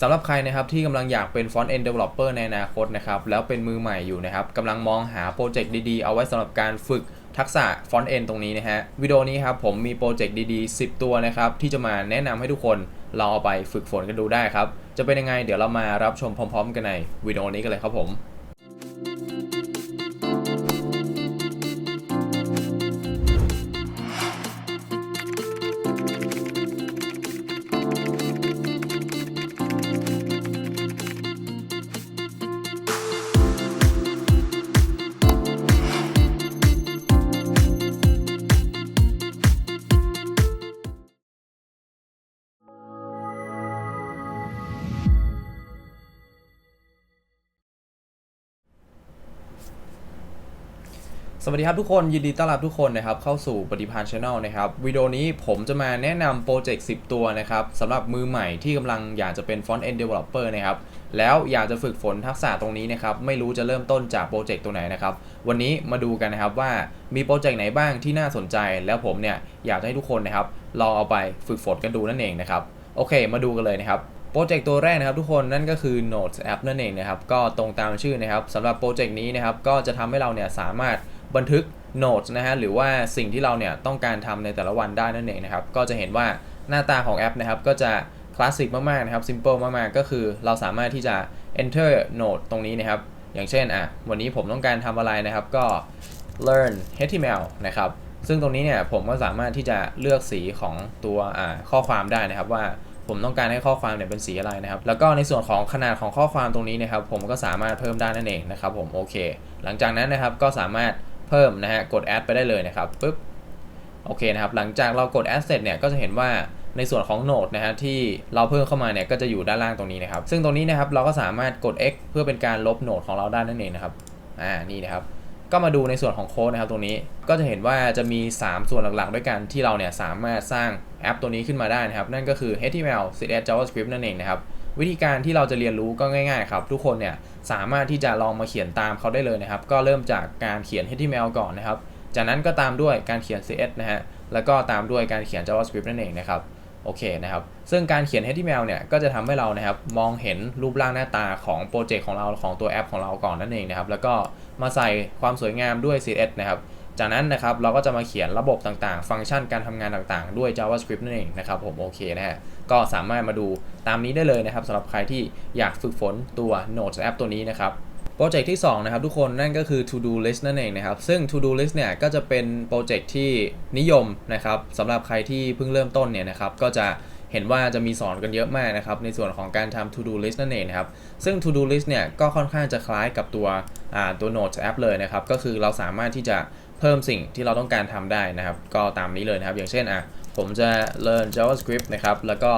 สำหรับใครนะครับที่กำลังอยากเป็น Front End Developer ในอนาคตนะครับแล้วเป็นมือใหม่อยู่นะครับกำลังมองหาโปรเจกต์ดีๆ เอาไว้สำหรับการฝึกทักษะ Front End ตรงนี้นะฮะวิดีโอนี้ครับผมมีโปรเจกต์ดีๆ 10 ตัวนะครับที่จะมาแนะนำให้ทุกคนลองเอาไปฝึกฝนกันดูได้ครับ จะเป็นยังไงเดี๋ยวเรามารับชมพร้อม ๆ กันในวิดีโอนี้กันเลยครับผม สวัสดีครับทุกคนยินดีต้อนรับทุกคนนะครับเข้าสู่ปฏิพานช Channel นะครับวิดีโอนี้ผมจะมาแนะนำโปรเจกต์ 10 ตัวนะครับสำหรับมือใหม่ที่กำลังอยากจะเป็น Front End Developer นะครับแล้วอยากจะฝึกฝนทักษะตรงนี้นะครับไม่รู้จะเริ่มต้นจากโปรเจกต์ตัวไหนนะครับวันนี้มาดูกันนะครับว่ามีโปรเจกต์ไหนบ้างที่น่าสนใจ แล้วผมเนี่ยอยากให้ทุกคนนะครับลองเอาไปฝึกฝนกันดูนั่นเองนะครับโอเค มาดูกันเลยนะครับโปรเจกต์ตัวแรกนะครับทุกคนนั่นก็คือ Notes App นั่นเองนะครับก็ตรงตามชื่อนะครับสำหรับโปรเจกต์นี้นะครับก็จะทำให้เราเนี่ยสามารถ บันทึก Notes นะฮะหรือว่าสิ่งที่เราเนี่ยต้องการทำในแต่ละวันได้นั่นเองนะครับ ก็จะเห็นว่าหน้าตาของแอปนะครับ ก็จะคลาสสิกมากๆนะครับ simple มากๆ ก็คือเราสามารถที่จะ enter note ตรงนี้นะครับ อย่างเช่นอะวันนี้ผมต้องการทำอะไรนะครับก็ learn HTML นะครับ ซึ่งตรงนี้เนี่ยผมก็สามารถที่จะเลือกสีของตัวอ่าข้อความได้นะครับว่าผมต้องการให้ข้อความเนี่ยเป็นสีอะไรนะครับ แล้วก็ในส่วนของขนาดของข้อความตรงนี้นะครับ ผมก็สามารถเพิ่มได้นั่นเองนะครับ ผมโอเค หลังจากนั้นนะครับก็สามารถ เพิ่มนะฮะกด add ไปได้เลยนะครับปึ๊บโอเคนะครับหลังจากเรากด add เสร็จเนี่ยก็จะเห็นว่าในส่วนของโนดนะฮะที่เราเพิ่มเข้ามาเนี่ยก็จะอยู่ด้านล่างตรงนี้นะครับ ซึ่งตรงนี้นะครับเราก็สามารถกด x เพื่อเป็นการลบโนดของเราได้นั่นเองนะครับอ่านี่นะครับก็มาดูในส่วนของโค้ดนะครับตรงนี้ก็จะเห็นว่าจะมี 3 ส่วนหลักๆ ด้วยกันที่เราเนี่ยสามารถสร้างแอปตัวนี้ขึ้นมาได้นะครับ นั่นก็คือ HTML CSS JavaScript นั่นเองนะครับ วิธีการที่เราจะเรียนรู้ก็ง่ายๆครับ ทุกคนเนี่ย สามารถที่จะลองมาเขียนตามเขาได้เลยนะครับ ก็เริ่มจากการเขียน HTML ก่อนนะครับ จากนั้นก็ตามด้วยการเขียน CSS นะฮะแล้วก็ตามด้วยการเขียน JavaScript นั่นเองนะครับโอเคนะครับ ซึ่งการเขียน HTML เนี่ย ก็จะทำให้เรานะครับ มองเห็นรูปร่างหน้าตาของโปรเจกต์ของเราของตัวแอปของเราก่อนนั่นเองนะครับ แล้วก็มาใส่ความสวยงามด้วย CSS นะครับ จากนั้นนะครับเราก็จะมาเขียนระบบต่างๆ ฟังก์ชันการทำงานต่างๆ ด้วย JavaScript นั่นเองนะครับผมโอเคนะฮะก็สามารถมาดูตามนี้ได้เลยนะครับสำหรับใครที่อยากฝึกฝนตัว Notes App ตัวนี้นะครับโปรเจกต์ที่ 2 นะครับทุกคนนั่นก็คือ To Do List นั่นเองนะครับ ซึ่ง To Do List เนี่ยก็จะเป็นโปรเจกต์ที่นิยมนะครับสำหรับใครที่เพิ่งเริ่มต้นเนี่ยนะครับก็จะเห็นว่าจะมีสอนกันเยอะมากนะครับในส่วนของการทำ To Do List นั่นเองนะครับซึ่ง To Do List เนี่ยก็ค่อนข้างจะคล้ายกับตัวตัว Notes App เลยนะครับก็คือเราสามารถที่จะ เพิ่มสิ่งที่เราต้องการทำได้นะครับ ก็ตามนี้เลยนะครับ อย่างเช่นอะผมจะ learn JavaScript นะครับ แล้วก็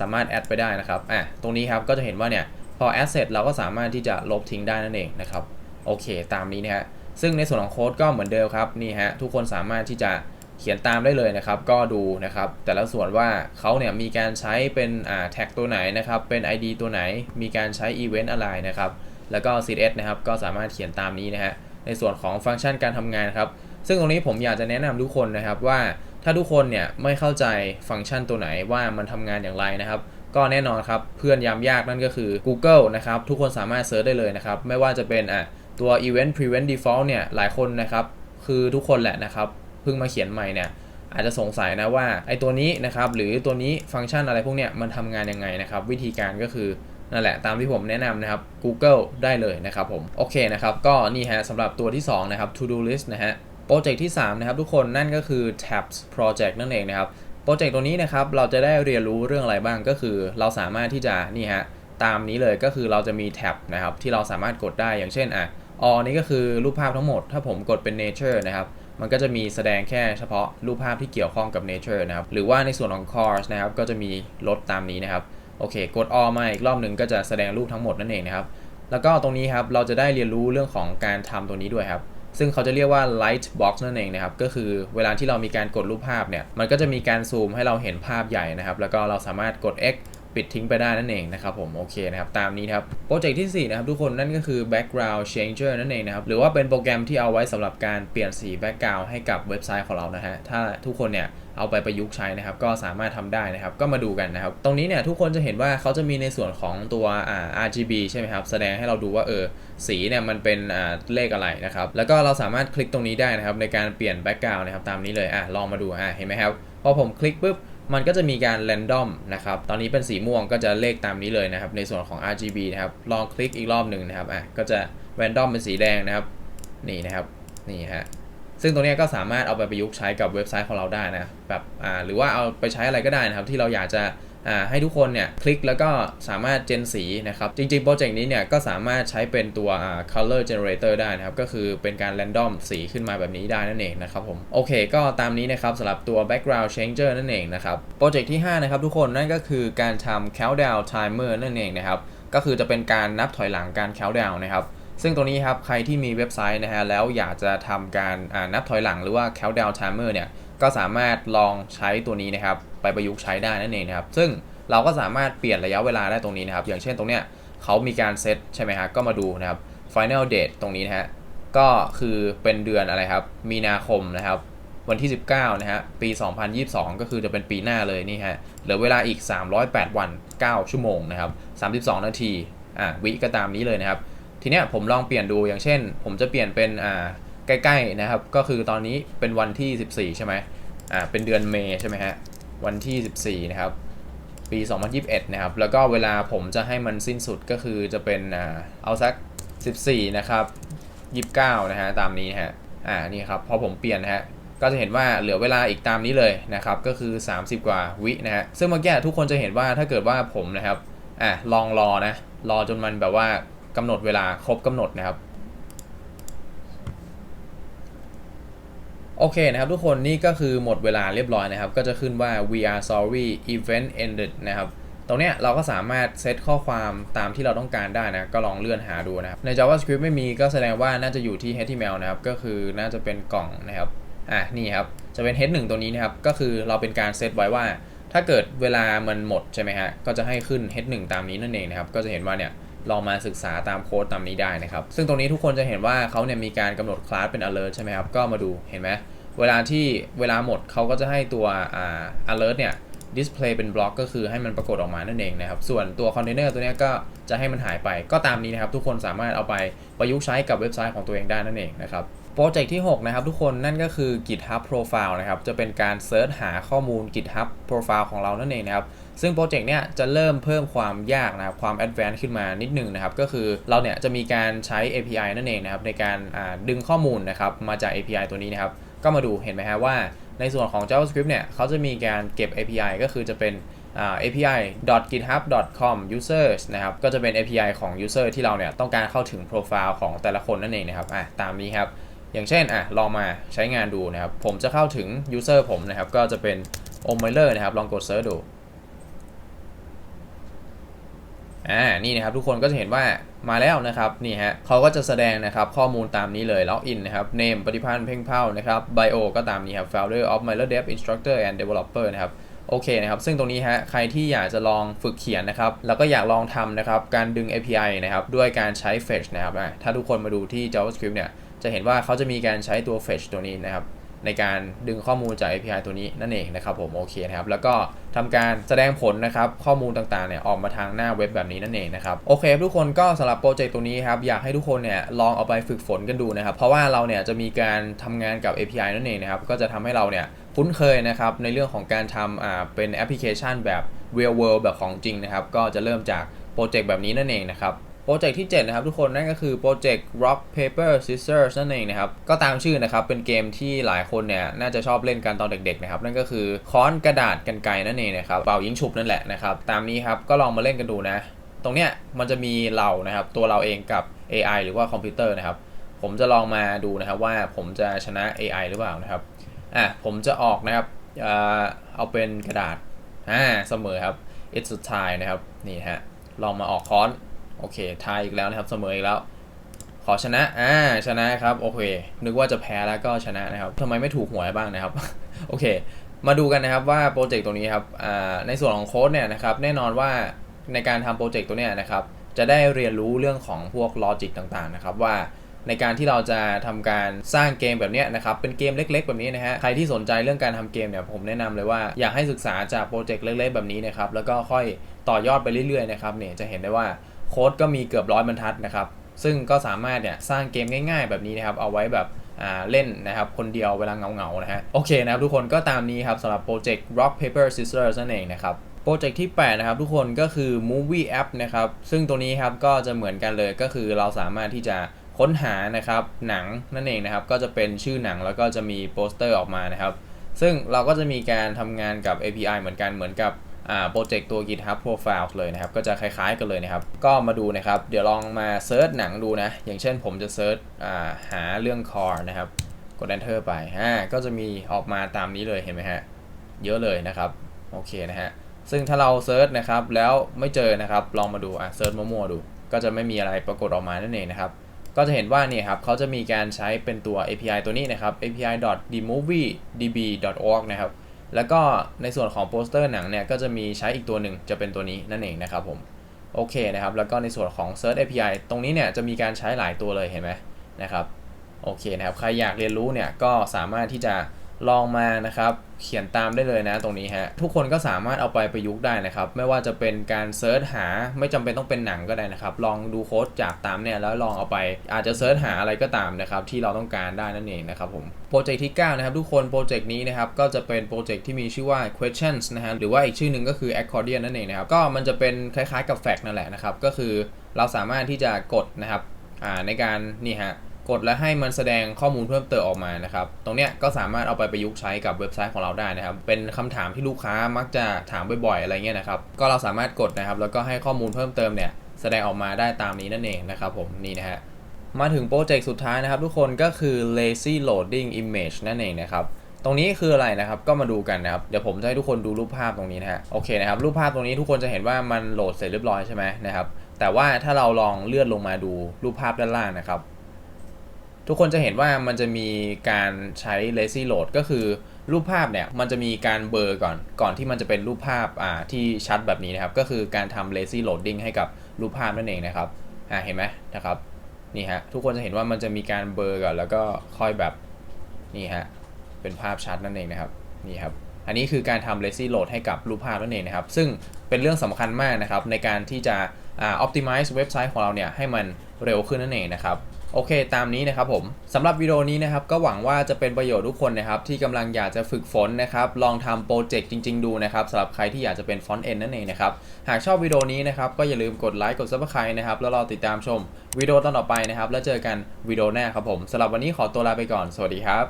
สามารถ add ไปได้นะครับอะตรงนี้ครับก็จะเห็นว่าเนี่ยพอ add เสร็จเราก็สามารถที่จะลบทิ้งได้นั่นเองนะครับ โอเค ตามนี้นะฮะ ซึ่งในส่วนของโค้ดก็เหมือนเดิมครับ นี่ฮะ ทุกคนสามารถที่จะเขียนตามได้เลยนะครับ ก็ดูนะครับ แต่ละส่วนว่าเขาเนี่ยมีการใช้เป็นอ่าแท็กตัวไหนนะครับ เป็น ID ตัวไหน มีการใช้ Event อะไรนะครับ แล้วก็ CSS นะครับ ก็สามารถเขียนตามนี้นะฮะ ในส่วนของฟังก์ชันการทำงานครับ ซึ่งตรงนี้ผมอยากจะแนะนำทุกคนนะครับว่าถ้าทุกคนเนี่ยไม่เข้าใจฟังก์ชันตัวไหนว่ามันทำงานอย่างไรนะครับ ก็แน่นอนครับเพื่อนยามยากนั่นก็คือ Google นะครับทุกคนสามารถเซิร์ชได้เลยนะครับ ไม่ว่าจะเป็นอะตัว Event Prevent Default เนี่ยหลายคนนะครับคือทุกคนแหละนะครับเพิ่งมาเขียนใหม่เนี่ยอาจจะสงสัยนะว่าไอ้ตัวนี้นะครับหรือตัวนี้ฟังก์ชันอะไรพวกเนี้ยมันทำงานยังไงนะครับ วิธีการก็คือนั่นแหละตามที่ผมแนะนำนะครับ Google ได้เลยนะครับผมโอเคนะครับก็นี่ฮะสำหรับตัวที่2นะครับ To Do List นะฮะ โปรเจกต์ที่ 3 นะครับทุกคนนั่นก็คือ Tabs Project นั่นเองนะครับ โปรเจกต์ตัวนี้นะครับเราจะได้เรียนรู้เรื่องอะไรบ้างก็คือ เราสามารถที่จะนี่ฮะตามนี้เลยก็คือเราจะมีแท็บนะครับที่เราสามารถกดได้อย่างเช่นอะออนี่ก็คือรูปภาพทั้งหมด ถ้าผมกดเป็น nature นะครับมันก็จะมีแสดงแค่เฉพาะรูปภาพที่เกี่ยวข้องกับ nature นะครับหรือว่าในส่วนของ cars นะครับก็จะมีลดตามนี้นะครับโอเค กด all มาอีกรอบหนึ่งก็จะแสดงรูปทั้งหมดนั่นเองนะครับแล้วก็ตรงนี้ครับเราจะได้เรียนรู้เรื่องของการทำตัวนี้ด้วยครับ ซึ่งเขาจะเรียกว่า light box นั่นเองนะครับ ก็คือเวลาที่เรามีการกดรูปภาพเนี่ย มันก็จะมีการซูมให้เราเห็นภาพใหญ่นะครับ แล้วก็เราสามารถกด x ปิดทิ้งไปได้นั่นเองนะครับผมโอเคนะครับตามนี้ครับโปรเจกต์ที่ 4 นะครับทุกคนนั่นก็คือ background changer นั่นเองนะครับหรือว่าเป็นโปรแกรมที่เอาไว้สำหรับการเปลี่ยนสี background ให้กับเว็บไซต์ของเรานะฮะถ้าทุกคนเนี่ยเอาไปประยุกต์ใช้นะครับก็สามารถทำได้นะครับก็มาดูกันนะครับตรงนี้เนี่ยทุกคนจะเห็นว่าเขาจะมีในส่วนของตัวอ่า RGB ใช่ไหมครับแสดงให้เราดูว่าเออสีเนี่ยมันเป็นอ่าเลขอะไรนะครับแล้วก็เราสามารถคลิกตรงนี้ได้นะครับในการเปลี่ยน background นะครับตามนี้เลยอะลองมาดูอะเห็นไหมครับพอผมคลิกปุ๊บ มันก็จะมีการแรนดอมนะครับ ตอนนี้เป็นสีม่วงก็จะเลขตามนี้เลยนะครับ ในส่วนของ RGB นะครับ ลองคลิกอีกรอบหนึ่งนะครับ อะ ก็จะแรนดอมเป็นสีแดงนะครับ นี่นะครับ นี่ฮะ ซึ่งตรงนี้ก็สามารถเอาไปประยุกต์ใช้กับเว็บไซต์ของเราได้นะ แบบ อ่า หรือว่าเอาไปใช้อะไรก็ได้นะครับ ที่เราอยากจะ ให้ทุกคนเนี่ยคลิกแล้วก็สามารถเจนสีนะครับ จริงๆ โปรเจกต์นี้เนี่ยก็สามารถใช้เป็นตัว color generator ได้นะครับ ก็คือเป็นการ random สีขึ้นมาแบบนี้ได้นั่นเองนะครับผม โอเค ก็ตามนี้นะครับสำหรับตัว background changer นั่นเองนะครับ โปรเจกต์ที่ 5 นะครับทุกคนนั่นก็คือการทำ countdown timer นั่นเองนะครับ ก็คือจะเป็นการนับถอยหลังการ countdown นะครับซึ่งตรงนี้ครับใครที่มีเว็บไซต์นะฮะแล้วอยากจะทำการนับถอยหลังหรือว่า countdown timer เนี่ย ก็สามารถลองใช้ตัวนี้นะครับ ไปประยุกต์ใช้ได้นั่นเองนะครับ ซึ่งเราก็สามารถเปลี่ยนระยะเวลาได้ตรงนี้นะครับ อย่างเช่นตรงเนี้ยเขามีการเซตใช่ไหมฮะก็มาดูนะครับ final date ตรงนี้นะฮะก็คือเป็นเดือนอะไรครับ มีนาคมนะครับ วันที่ 19 นะฮะปี 2022 ก็คือจะเป็นปีหน้าเลยนี่ฮะเหลือเวลาอีก 308 วัน 9 ชั่วโมงนะครับ 32 นาทีอ่าวิก็ตามนี้เลยนะครับ ทีเนี้ยผมลองเปลี่ยนดูอย่างเช่น ผมจะเปลี่ยนเป็นอ่า ใกล้ๆนะครับ ก็คือตอนนี้เป็นวันที่ 14 ใช่ไหมอ่าเป็นเดือนเมษใช่ไหมฮะวันที่ 14 นะครับ ปี 2021 นะครับ แล้วก็เวลาผมจะให้มันสิ้นสุดก็คือจะเป็นอ่าเอาสัก 14 นะครับ 29 นะฮะตามนี้ฮะอ่านี่ครับพอผมเปลี่ยนนะฮะก็จะเห็นว่าเหลือเวลาอีกตามนี้เลยนะครับ ก็คือ 30 กว่าวินะฮะซึ่งเมื่อกี้ทุกคนจะเห็นว่าถ้าเกิดว่าผมนะครับอะลองรอนะรอจนมันแบบว่ากำหนดเวลาครบกำหนดนะครับ โอเคนะครับทุกคนนี่ก็คือหมดเวลาเรียบร้อยนะครับ ก็จะขึ้นว่า we are sorry event ended นะครับตรงเนี้ยเราก็สามารถเซตข้อความตามที่เราต้องการได้นะ ก็ลองเลื่อนหาดูนะครับ ใน JavaScript ไม่มีก็แสดงว่าน่าจะอยู่ที่ HTML นะครับ ก็คือน่าจะเป็นกล่องนะครับ อะนี่ครับ จะเป็น h 1ตัวนี้นะครับ ก็คือเราเป็นการเซตไว้ว่า ถ้าเกิดเวลามันหมดใช่ไหมฮะ ก็จะให้ขึ้น h 1ตามนี้นั่นเองนะครับ ก็จะเห็นว่าเนี่ย ลองมาศึกษาตามโค้ดตามนี้ได้นะครับ ซึ่งตรงนี้ทุกคนจะเห็นว่าเขาเนี่ยมีการกำหนดคลาสเป็น alert ใช่ไหมครับ ก็มาดูเห็นไหมเวลาที่เวลาหมดเขาก็จะให้ตัวอ่า alert เนี่ย display เป็นบล็อกก็คือให้มันปรากฏออกมานั่นเองนะครับ ส่วนตัวคอนเทนเนอร์ตัวนี้ก็จะให้มันหายไป ก็ตามนี้นะครับ ทุกคนสามารถเอาไปประยุกต์ใช้กับเว็บไซต์ของตัวเองได้นั่นเองนะครับ โปรเจกต์ที่ 6 นะครับทุกคนนั่นก็คือ GitHub Profile นะครับ จะเป็นการเซิร์ชหาข้อมูล GitHub Profile ของเรานั่นเองนะครับ ซึ่งโปรเจกต์เนี้ยจะเริ่มเพิ่มความยากนะครับ ความ advanced ขึ้นมานิดหนึงนะครับ ก็คือเราเนี่ยจะมีการใช้ API นั่นเองนะครับ ในการดึงข้อมูลนะครับ มาจาก API ตัวนี้นะครับ ก็มาดูเห็นไหมฮะว่าในส่วนของ JavaScript เนี่ยเขาจะมีการเก็บ API ก็คือจะเป็น api.github.com users นะครับ ก็จะเป็น API ของ user ที่เราเนี่ยต้องการเข้าถึง profile ของแต่ละคนนั่นเองนะครับอะตามนี้ครับ อย่างเช่นอะลองมาใช้งานดูนะครับ ผมจะเข้าถึง user ผมนะครับ ก็จะเป็น o m i l e r นะครับ ลองกด search ดูอ่านี่นะครับทุกคนก็จะเห็นว่ามาแล้วนะครับนี่ฮะเขาก็จะแสดงนะครับข้อมูลตามนี้เลยล็อกอินนะครับ name ปฏิพันธ์เพ่งเผ่านะครับ bio ก็ตามนี้ครับ founder of m i l e r Dev instructor and developer นะครับโอเคนะครับ ซึ่งตรงนี้ฮะ ใครที่อยากจะลองฝึกเขียนนะครับ แล้วก็อยากลองทำนะครับ การดึง API นะครับ ด้วยการใช้ fetch นะครับ ถ้าทุกคนมาดูที่ JavaScript เนี่ย จะเห็นว่าเขาจะมีการใช้ตัว fetch ตัวนี้นะครับ ในการดึงข้อมูลจาก API ตัวนี้นั่นเองนะครับผมโอเคนะครับ แล้วก็ทำการแสดงผลนะครับ ข้อมูลต่างๆเนี่ยออกมาทางหน้าเว็บแบบนี้นั่นเองนะครับโอเคทุกคนก็สำหรับโปรเจกต์ตัวนี้ครับ อยากให้ทุกคนเนี่ยลองเอาไปฝึกฝนกันดูนะครับ เพราะว่าเราเนี่ยจะมีการทำงานกับ API นั่นเองนะครับ ก็จะทำให้เราเนี่ยคุ้นเคยนะครับในเรื่องของการทำอ่าเป็นแอปพลิเคชันแบบ real world แบบของจริงนะครับ ก็จะเริ่มจากโปรเจกต์แบบนี้นั่นเองนะครับ โปรเจกต์ที่ 7 นะครับทุกคนนั่นก็คือโปรเจกต์ rock paper scissors นั่นเองนะครับ ก็ตามชื่อนะครับ เป็นเกมที่หลายคนเนี่ยน่าจะชอบเล่นกันตอนเด็กๆนะครับ นั่นก็คือค้อนกระดาษกันไกนั่นเองนะครับเป่ายิงฉุบนั่นแหละนะครับ ตามนี้ครับก็ลองมาเล่นกันดูนะ ตรงเนี้ยมันจะมีเรานะครับตัวเราเองกับ AI หรือว่าคอมพิวเตอร์นะครับ ผมจะลองมาดูนะครับว่าผมจะชนะ AI หรือเปล่านะครับอะผมจะออกนะครับเอ่อเอาเป็นกระดาษอ่าเสมอครับ it's a tie นะครับนี่ฮะลองมาออกค้อน โอเคทายอีกแล้วนะครับเสมออีกแล้ว ขอชนะอ่าชนะครับโอเค นึกว่าจะแพ้แล้วก็ชนะนะครับทำไมไม่ถูกหวยบ้างนะครับ โอเค มาดูกันนะครับว่าโปรเจกต์ตัวนี้ครับอ่าในส่วนของโค้ดเนี่ยนะครับแน่นอนว่าในการทำโปรเจกต์ตัวเนี้ยนะครับจะได้เรียนรู้เรื่องของพวกลอจิกต่างๆนะครับว่าในการที่เราจะทำการสร้างเกมแบบเนี้ยนะครับ เป็นเกมเล็ก ๆ แบบนี้นะฮะ ใครที่สนใจเรื่องการทำเกมเนี่ยผมแนะนำเลยว่าอยากให้ศึกษาจากโปรเจกต์เล็ก ๆ แบบนี้นะครับ แล้วก็ค่อยต่อยอดไปเรื่อยๆนะครับเนี่ยจะเห็นได้ว่า โค้ดก็มีเกือบร้อยบรรทัดนะครับ ซึ่งก็สามารถเนี่ยสร้างเกมง่าย ๆ แบบนี้นะครับ เอาไว้แบบอ่าเล่นนะครับ คนเดียวเวลาเหงาๆนะฮะโอเคนะครับทุกคนก็ตามนี้ครับสำหรับโปรเจกต์ Rock Paper Scissors นั่นเองนะครับโปรเจกต์ที่ 8 นะครับ ทุกคนก็คือ Movie App นะครับ ซึ่งตัวนี้ครับก็จะเหมือนกันเลยก็คือเราสามารถที่จะค้นหานะครับหนังนั่นเองนะครับ ก็จะเป็นชื่อหนังแล้วก็จะมีโปสเตอร์ออกมานะครับ ซึ่งเราก็จะมีการทำงานกับ API เหมือนกันเหมือนกับ โปรเจกต์ตัว GitHub Profile เลยนะครับ ก็จะคล้ายๆกันเลยนะครับ ก็มาดูนะครับ เดี๋ยวลองมาเซิร์ชหนังดูนะ อย่างเช่นผมจะเซิร์ชหาเรื่อง Core นะครับ กด Enter ไปอ่าก็จะมีออกมาตามนี้เลยเห็นไหมฮะ เยอะเลยนะครับ โอเคนะฮะ ซึ่งถ้าเราเซิร์ชนะครับ แล้วไม่เจอนะครับ ลองมาดูอะเซิร์ชมั่วๆดู ก็จะไม่มีอะไรปรากฏออกมานั่นเองนะครับ ก็จะเห็นว่าเนี่ยครับเขาจะมีการใช้เป็นตัว API ตัวนี้นะครับ api.themoviedb.org นะครับ แล้วก็ในส่วนของโปสเตอร์หนังเนี่ยก็จะมีใช้อีกตัวหนึ่งจะเป็นตัวนี้นั่นเองนะครับผมโอเคนะครับแล้วก็ในส่วนของ Search API ตรงนี้เนี่ยจะมีการใช้หลายตัวเลยเห็นไหมนะครับโอเคนะครับใครอยากเรียนรู้เนี่ยก็สามารถที่จะ ลองมานะครับ เขียนตามได้เลยนะตรงนี้ฮะ ทุกคนก็สามารถเอาไปประยุกต์ได้นะครับ ไม่ว่าจะเป็นการเซิร์ชหาไม่จำเป็นต้องเป็นหนังก็ได้นะครับ ลองดูโค้ดจากตามเนี่ยแล้วลองเอาไป อาจจะเซิร์ชหาอะไรก็ตามนะครับ ที่เราต้องการได้นั่นเองนะครับผมโปรเจกต์ที่ 9 นะครับ ทุกคนโปรเจกต์นี้นะครับ ก็จะเป็นโปรเจกต์ที่มีชื่อว่า questions นะฮะหรือว่าอีกชื่อหนึ่งก็คือ accordion นั่นเองนะครับก็มันจะเป็นคล้ายๆกับ fact นั่นแหละนะครับก็คือเราสามารถที่จะกดนะครับในการนี่ฮะ กดแล้วให้มันแสดงข้อมูลเพิ่มเติมออกมานะครับ ตรงเนี้ยก็สามารถเอาไปประยุกต์ใช้กับเว็บไซต์ของเราได้นะครับ เป็นคำถามที่ลูกค้ามักจะถามบ่อยๆ อะไรเงี้ยนะครับ ก็เราสามารถกดนะครับ แล้วก็ให้ข้อมูลเพิ่มเติมเนี่ยแสดงออกมาได้ตามนี้นั่นเองนะครับผมนี่นะฮะ มาถึงโปรเจกต์สุดท้ายนะครับ ทุกคนก็คือ lazy loading image นั่นเองนะครับตรงนี้คืออะไรนะครับ ก็มาดูกันนะครับ เดี๋ยวผมจะให้ทุกคนดูรูปภาพตรงนี้นะฮะ โอเคนะครับ รูปภาพตรงนี้ทุกคนจะเห็นว่ามันโหลดเสร็จเรียบร้อยใช่ไหมนะครับ แต่ว่าถ้าเราลองเลื่อนลงมาดูรูปภาพด้านล่างนะครับ ทุกคนจะเห็นว่ามันจะมีการใช้ lazy load ก็คือรูปภาพเนี่ยมันจะมีการเบลอก่อนก่อนที่มันจะเป็นรูปภาพอ่าที่ชัดแบบนี้นะครับ ก็คือการทำ lazy loading ให้กับรูปภาพนั่นเองนะครับอ่าเห็นไหมนะครับนี่ฮะทุกคนจะเห็นว่ามันจะมีการเบลอก่อนแล้วก็ค่อยแบบนี่ฮะเป็นภาพชัดนั่นเองนะครับนี่ครับอันนี้คือการทำ lazy load ให้กับรูปภาพนั่นเองนะครับ ซึ่งเป็นเรื่องสำคัญมากนะครับในการที่จะอ่า optimize เว็บไซต์ของเราเนี่ยให้มันเร็วขึ้นนั่นเองนะครับ โอเค ตามนี้นะครับผมสำหรับวิดีโอนี้นะครับก็หวังว่าจะเป็นประโยชน์ทุกคนนะครับที่กำลังอยากจะฝึกฝนนะครับลองทำโปรเจกต์จริง ๆ ดูนะครับสำหรับใครที่อยากจะเป็นฟอนต์เอ็นนั่นเองนะครับหากชอบวิดีโอนี้นะครับก็อย่าลืมกดไลค์กดซับสไครต์นะครับแล้วรอติดตามชมวิดีโอตอนต่อไปนะครับแล้วเจอกันวิดีโอหน้าครับผมสำหรับวันนี้ขอตัวลาไปก่อนสวัสดีครับ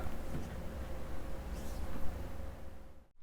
ส